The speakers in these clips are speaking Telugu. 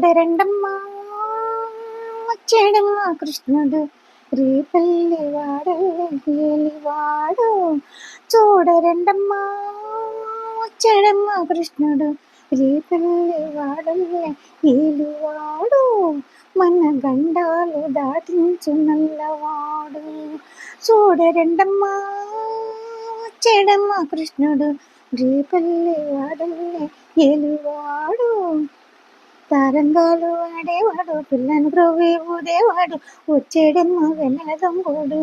చూడరండమ్మా వచ్చాడమ్మా కృష్ణుడు రేపల్లి వాడల్లి వాడు చూడరండమ్మా వచ్చాడమ్మా కృష్ణుడు రేపల్లి వాడల్లి ఏలువాడు మన గండాలు దాటించు నల్లవాడు చూడరండమ్మా వచ్చాడమ్మా కృష్ణుడు రేపల్లి వాడల్లి ఏలువాడు తారంగాలు ఆడేవాడు పిల్లను గ్రోవి ఊదేవాడు వచ్చేడమ్మ వెన్నెల దొంగోడు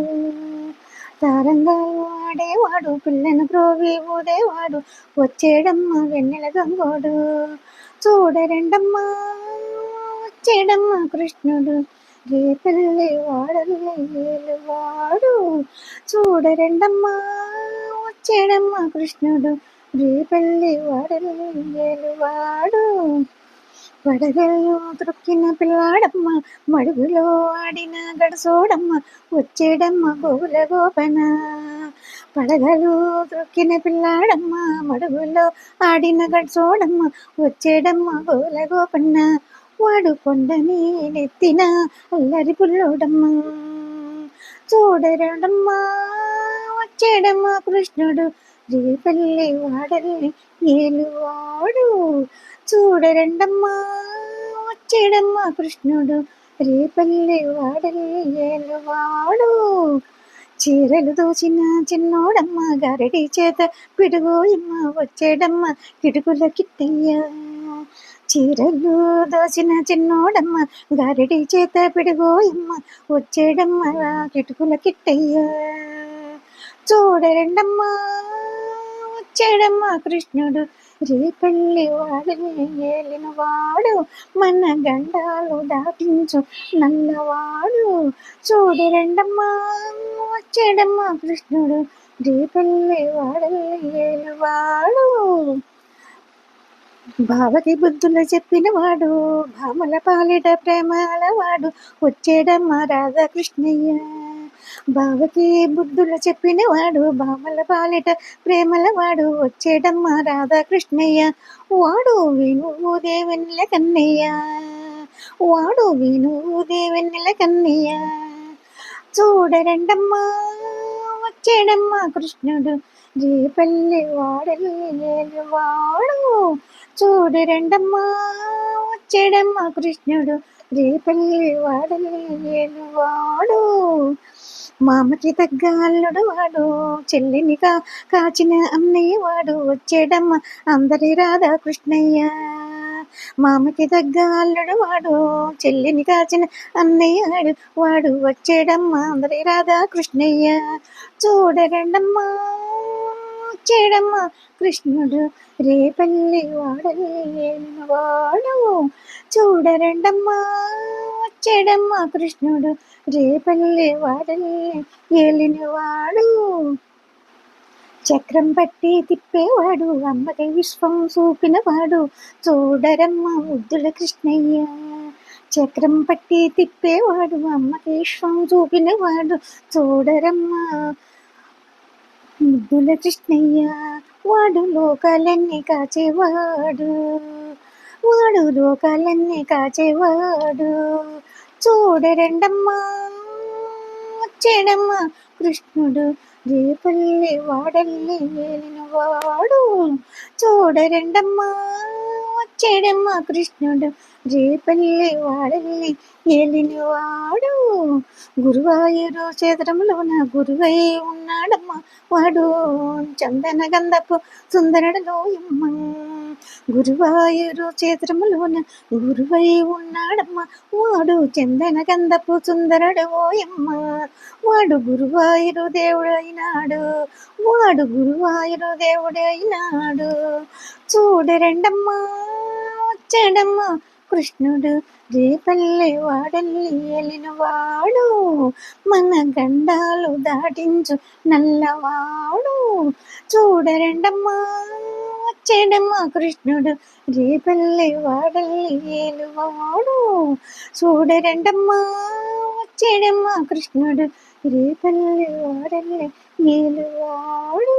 తారంగాలు ఆడేవాడు పిల్లను గ్రోవి ఊదేవాడు వచ్చేడమ్మ వెన్నెల దొంగోడు చూడరండమ్మా వచ్చేడమ్మ కృష్ణుడు. రేపల్లి వాడలు వాడు చూడరండమ్మా వచ్చేడమ్మ కృష్ణుడు. రేపల్లి వాడలు వాడు వడగల్లో త్రొక్కిన పిల్లాడమ్మ మడుగులో ఆడిన గడసోడమ్మ వచ్చేడమ్మ గోవుల గోపన. పడగలు త్రొక్కిన పిల్లాడమ్మ మడుగులో ఆడిన గడసోడమ్మ వచ్చేడమ్మ గోవుల గోపన్న వాడు కొండని నెత్తిన అల్లరి పుల్లోడమ్మ. చూడరాడమ్మా వచ్చేడమ్మ కృష్ణుడు రేపల్లి వాడల్లి ఏలువాడు. చూడరండమ్మా వచ్చేడమ్మా కృష్ణుడు రేపల్లి వాడల్లి ఏలువాడు. చీరలు దోచిన చిన్నోడమ్మ గారడి చేత పిడుగోయమ్మ వచ్చాడమ్మ కిటుకుల కిట్టయ్యా. చీరలు దోచిన చిన్నోడమ్మ గారడి చేత పిడుగోయమ్మ వచ్చాడమ్మ కిటుకుల కిట్టయ్యా. చూడరండమ్మా వచ్చాడమ్మా కృష్ణుడు. రేపల్లి వాడని ఏలిన వాడు మన గండాలు దాటించు నల్లవాడు. చూడరండమ్మా వచ్చాడమ్మా కృష్ణుడు. రేపల్లి వాడల్లి ఏలువాడు భావతి బుద్ధులు చెప్పిన వాడు భామల పాలిట ప్రేమల వాడు వచ్చేడమ్మా రాధాకృష్ణయ్య. బావకి బుద్ధులు చెప్పిన వాడు భామల పాలిట ప్రేమల వాడు వచ్చేడమ్మా రాధాకృష్ణయ్య. వాడు వేణువు దేవెన్నెల కన్నయ్య. వాడు వేణువు దేవెన్నెల కన్నయ్య. చూడరండమ్మా వచ్చేడమ్మా కృష్ణుడు. రేపల్లి వాడల్లి వాడు. చూడరండమ్మా వచ్చేడమ్మా కృష్ణుడు. రేపల్లి వాడల్లి వాడు. మామకి తగ్గ అల్లుడు వాడు చెల్లిని కా కాచిన అన్నయ్య వాడు వచ్చేడమ్మ అందరి రాధా కృష్ణయ్య మామకి తగ్గ అల్లుడు వాడు చెల్లిని కాచిన అన్నయ్య వాడు వాడు వచ్చేడమ్మ అందరి రాధా కృష్ణయ్య చూడరండమ్మా వచ్చేడమ్మ కృష్ణుడు రేపల్లి వాడలేని వాడు. చూడరండమ్మా వచ్చేడమ్మా కృష్ణుడు రేపల్లి వాడల్లి ఏలినవాడు. చక్రం పట్టి తిప్పేవాడు అమ్మకి విశ్వం చూపినవాడు. చూడరమ్మ ముద్దుల కృష్ణయ్య. చక్రం పట్టి తిప్పేవాడు అమ్మకి విశ్వం చూపినవాడు. చూడరమ్మ ముద్దుల కృష్ణయ్య. వాడు లోకాలన్నీ కాచేవాడు. వాడు లోకాలన్నీ కాచేవాడు. చూడరండమ్మా వచ్చాడమ్మా కృష్ణుడు రేపల్లి వాడల్లి ఏలిన వాడు చూడరండమ్మా వచ్చాడమ్మా కృష్ణుడు రేపల్లి వాడల్లి ఏలిని వాడు. గురువాయూరు నా గురువై ఉన్నాడమ్మా వాడు. చందన గంధపు సుందరుడు ఎమ్మ గురువాయూరు క్షేత్రములోన గురువై ఉన్నాడమ్మ వాడు. చందన గంధపు సుందరుడు ఓయమ్మ వాడు. గురువాయూరు దేవుడైనాడు వాడు. గురువాయూరు దేవుడైనాడు. చూడరండమ్మా వచ్చాడమ్మా కృష్ణుడు రేపల్లి వాడల్లి ఎలిన వాడు మన గండాలు దాటించు నల్లవాడు చూడరండమ్మా వచ్చాడమ్మా కృష్ణుడు రేపల్లి వాడల్లి ఏలువాడు చూడరండమ్మా వచ్చాడమ్మా కృష్ణుడు రేపల్లి వాడల్లి ఏలువాడు